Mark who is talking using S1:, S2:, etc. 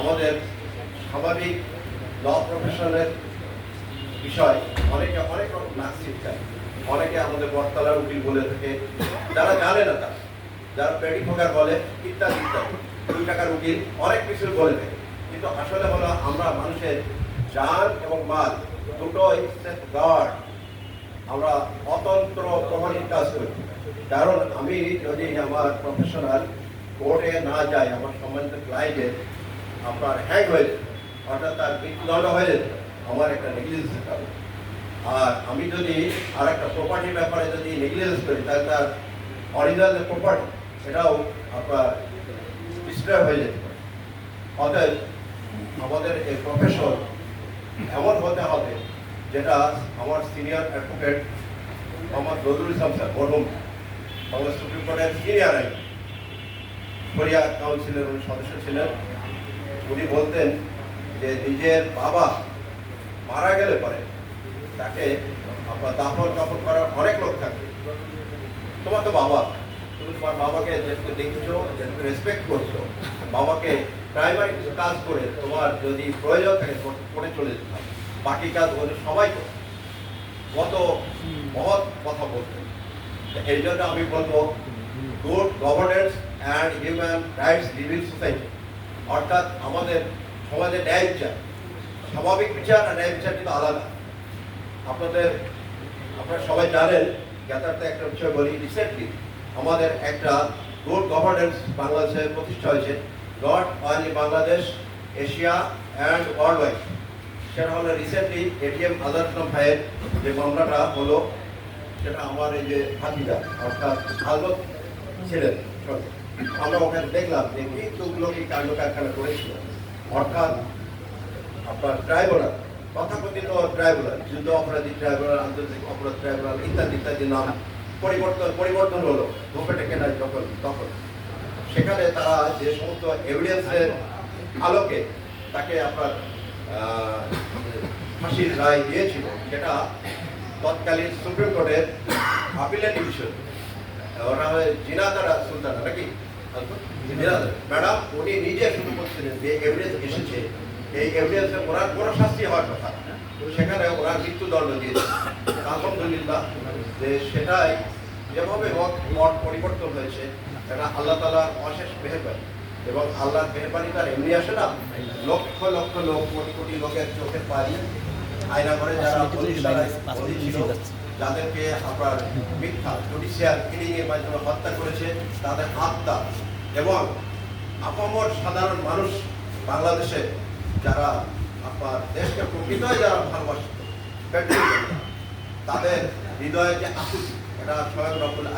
S1: আমাদের স্বাভাবিক ল প্রফেশনের বিষয়, অনেকে অনেক রকম নাক ছিটকায়। অনেকে আমাদের বটতলার উকিল বলে থাকে। যারা জানে না তারা যারা পেটি ফোকার বলে, ইত্যাদি ইত্যাদি। দুই টাকার উকিল অনেক কিছু বলে থাকে। কিন্তু আসলে হলো আমরা মানুষের জান এবং মাল দুটোই গার্ড আমরা অতন্ত্র প্রমাণিত কাজ করি। কারণ আমি যদি আমার প্রফেশনাল কোর্টে না যাই, আমার সম্মানিত ক্লায়েন্টের আপনার হ্যাং হয়ে যেত, অর্থাৎ তার মৃত্যুদণ্ড হয়ে যেত, আমার একটা নেগলিজেন্স থাকবে আর আমি যদি আর একটা প্রপার্টির ব্যাপারে যদি নেগলিজেন্স করি, তাহলে তার অরিজিনাল যে প্রপার্টি সেটাও আপনার ডিস্ট্রয় হয়ে যেতে পারে। অতএব আমাদের এই প্রফেশন এমন হতে হবে যেটা আমার senior advocate Mohammad Nazrul Islam sir মরহুম বাংলা সুপ্রিম কোর্টের সিনিয়র আইন, কোরিয়া কাউন্সিলের উনি সদস্য ছিলেন। উনি বলতেন যে নিজের বাবা মারা গেলে পরে তাকে আপনার দাফন কাপড় করার অনেক লোক থাকে। তোমার তো বাবা। তুমি তোমার বাবাকে যেটুকু দেখছ যেটুকু রেসপেক্ট করছ, বাবাকে প্রাইমারি কিছু কাজ করে তোমার যদি প্রয়োজন থাকে কর- চলে যেতে হবে। বাকি কাজ ওদের সবাই করে। কত মহৎ কথা বলতেন। এই জন্য আমি বলব good governance and human rights living society অর্থাৎ আমাদের সমাজে ন্যায় বিচার, স্বাভাবিক বিচার আর ন্যায় বিচার কিন্তু আলাদা। আপনাদের, আপনারা সবাই জানেন জ্ঞাতার্থে একটা বিষয় বলি রিসেন্টলি আমাদের একটা গুড গভর্নেন্স বাংলাদেশে প্রতিষ্ঠা হয়েছে। Not only Bangladesh Asia and worldwide সেটা হলো রিসেন্টলি এটিএম আজাদ ভাইয়ের যে মামলাটা হলো, সেটা আমার এই যে ভাতিজা, অর্থাৎ ছিলেন। সঙ্গে। আমরা ওখানে দেখলাম যে কি তুগলকি কাণ্ড কারখানা করেছিল। অর্থাৎ আপনার ট্রাইব্যুনাল, তথাকথিত ট্রাইব্যুনাল, যুদ্ধ অপরাধী ট্রাইব্যুনাল, আন্তর্জাতিক অপরাধ ট্রাইব্যুনাল ইত্যাদি ইত্যাদি নাম পরিবর্তন পরিবর্তন হলো, ধূপেটে কেনার যখন, তখন। সেখানে তারা যে সমস্ত এভিডেন্সের আলোকে তাকে আপনার ফাঁসির রায় দিয়েছিল, সেটা তৎকালীন সুপ্রিম কোর্টের আপিলের ডিভিশন, ওরা হয় জিনাদারা সুলতানা, নাকি? ম্যাডাম, উনি নিজে যে এভিডেন্স এসেছে। এই এভিডেন্সে ওনার কোনো শাস্তি হওয়ার কথা। সেখানে ওরা মৃত্যুদণ্ড দিয়েছে। আলহামদুলিল্লাহ, যে সেটাই যেভাবে হোক মত পরিবর্তন হয়েছে, এটা আল্লাহ তালার অশেষ মেহরবানি। এবং আল্লাহর মেহরবানি তার এমনি আসে না, লক্ষ লক্ষ লোক, কোটি কোটি লোকের চোখের পানি আয়না করে যারা যাদেরকে আপনার মিথ্যা জুডিশিয়াল কিলিং মাধ্যমে হত্যা করেছে তাদের আত্মা এবং আপামর সাধারণ মানুষ বাংলাদেশে যারা আপনার দেশকে প্রকৃতই যারা ভালোবাসত তাদের হৃদয়ে যে আকুতি। এটা স্বয়ং রব্বুল